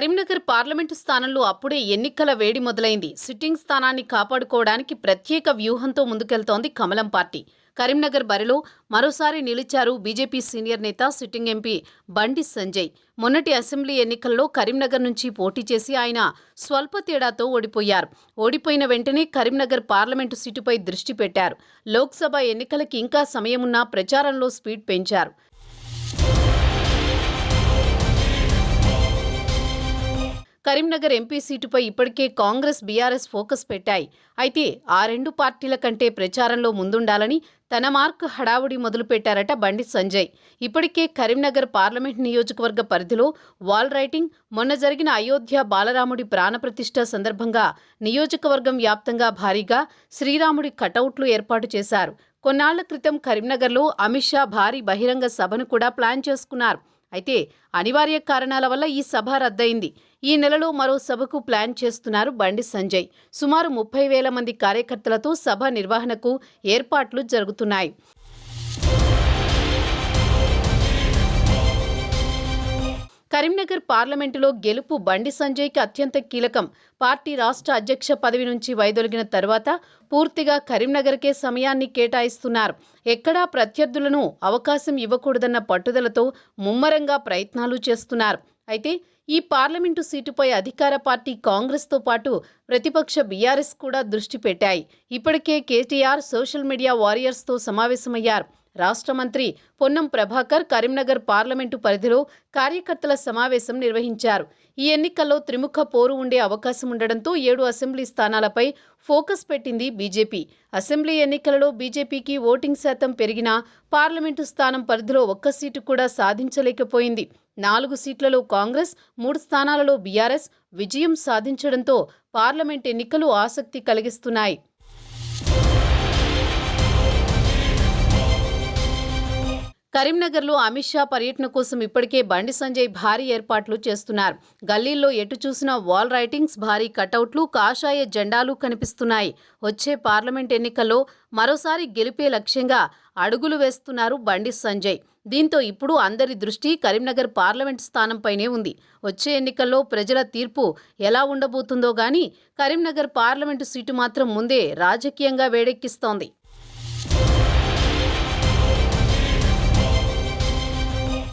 Karimnagar parliament స్థానంలో అప్పుడే ఎన్నికల వేడి మొదలైంది. సిట్టింగ్ స్థానాన్ని కాపాడుకోవడానికి ప్రత్యేక వ్యూహంతో ముందుకెళ్తోంది కమలం పార్టీ. కరీంనగర్ బరిలో మరోసారి నిలిచారు బీజేపీ సీనియర్ నేత సిట్టింగ్ ఎంపీ బండి సంజయ్. మొన్నటి అసెంబ్లీ ఎన్నికల్లో కరీంనగర్ నుంచి పోటీ చేసి ఆయన స్వల్ప తేడాతో ఓడిపోయారు. ఓడిపోయిన వెంటనే కరీంనగర్ పార్లమెంటు సీటుపై దృష్టి పెట్టారు. లోక్సభ ఎన్నికలకి ఇంకా సమయమున్నా ప్రచారంలో స్పీడ్ పెంచారు. కరీంనగర్ ఎంపీ సీటుపై ఇప్పటికే కాంగ్రెస్ బీఆర్ఎస్ ఫోకస్ పెట్టాయి. అయితే ఆ రెండు పార్టీల కంటే ప్రచారంలో ముందుండాలని తన మార్క్ హడావుడి మొదలుపెట్టారట బండి సంజయ్. ఇప్పటికే కరీంనగర్ పార్లమెంట్ నియోజకవర్గ పరిధిలో వాల్ రైటింగ్ మొన్న జరిగిన అయోధ్య బాలరాముడి ప్రాణప్రతిష్ఠ సందర్భంగా నియోజకవర్గం వ్యాప్తంగా భారీగా శ్రీరాముడి కటౌట్లు ఏర్పాటు చేశారు. కొన్నాళ్ళ క్రితం కరీంనగర్లో అమిత్ షా భారీ బహిరంగ సభను కూడా ప్లాన్ చేసుకున్నారు. అయితే అనివార్య కారణాల వల్ల ఈ సభ రద్దయింది. ఈ నెలలో మరో సభకు ప్లాన్ చేస్తున్నారు బండి సంజయ్. సుమారు ముప్పై వేల మంది కార్యకర్తలతో సభ నిర్వహణకు ఏర్పాట్లు జరుగుతున్నాయి. కరీంనగర్ పార్లమెంటులో గెలుపు బండి సంజయ్కి అత్యంత కీలకం. పార్టీ రాష్ట్ర అధ్యక్ష పదవి నుంచి వైదొలిగిన తర్వాత పూర్తిగా కరీంనగర్కే సమయాన్ని కేటాయిస్తున్నారు. ఎక్కడా ప్రత్యర్థులను అవకాశం ఇవ్వకూడదన్న పట్టుదలతో ముమ్మరంగా ప్రయత్నాలు చేస్తున్నారు. అయితే ఈ పార్లమెంటు సీటుపై అధికార పార్టీ కాంగ్రెస్తో పాటు ప్రతిపక్ష బీఆర్ఎస్ కూడా దృష్టి పెట్టాయి. ఇప్పటికే కేటీఆర్ సోషల్ మీడియా వారియర్స్తో సమావేశమయ్యారు. రాష్ట్ర మంత్రి పొన్నం ప్రభాకర్ కరీంనగర్ పార్లమెంటు పరిధిలో కార్యకర్తల సమావేశం నిర్వహించారు. ఈ ఎన్నికల్లో త్రిముఖ పోరు ఉండే అవకాశం ఉండడంతో ఏడు అసెంబ్లీ స్థానాలపై ఫోకస్ పెట్టింది బీజేపీ. అసెంబ్లీ ఎన్నికలలో బీజేపీకి ఓటింగ్ శాతం పెరిగినా పార్లమెంటు స్థానం పరిధిలో ఒక్క సీటు కూడా సాధించలేకపోయింది. నాలుగు సీట్లలో కాంగ్రెస్ మూడు స్థానాలలో బీఆర్ఎస్ విజయం సాధించడంతో పార్లమెంట్ ఎన్నికలు ఆసక్తి కలిగిస్తున్నాయి. కరీంనగర్లో అమిత్ షా పర్యటన కోసం ఇప్పటికే బండి సంజయ్ భారీ ఏర్పాట్లు చేస్తున్నారు. గల్లీల్లో ఎటు చూసినా వాల్ రైటింగ్స్ భారీ కటౌట్లు కాషాయ జెండాలు కనిపిస్తున్నాయి. వచ్చే పార్లమెంట్ ఎన్నికల్లో మరోసారి గెలిపే లక్ష్యంగా అడుగులు వేస్తున్నారు బండి సంజయ్. దీంతో ఇప్పుడు అందరి దృష్టి కరీంనగర్ పార్లమెంట్ స్థానంపైనే ఉంది. వచ్చే ఎన్నికల్లో ప్రజల తీర్పు ఎలా ఉండబోతుందో గానీ కరీంనగర్ పార్లమెంటు సీటు మాత్రం ముందే రాజకీయంగా వేడెక్కిస్తోంది.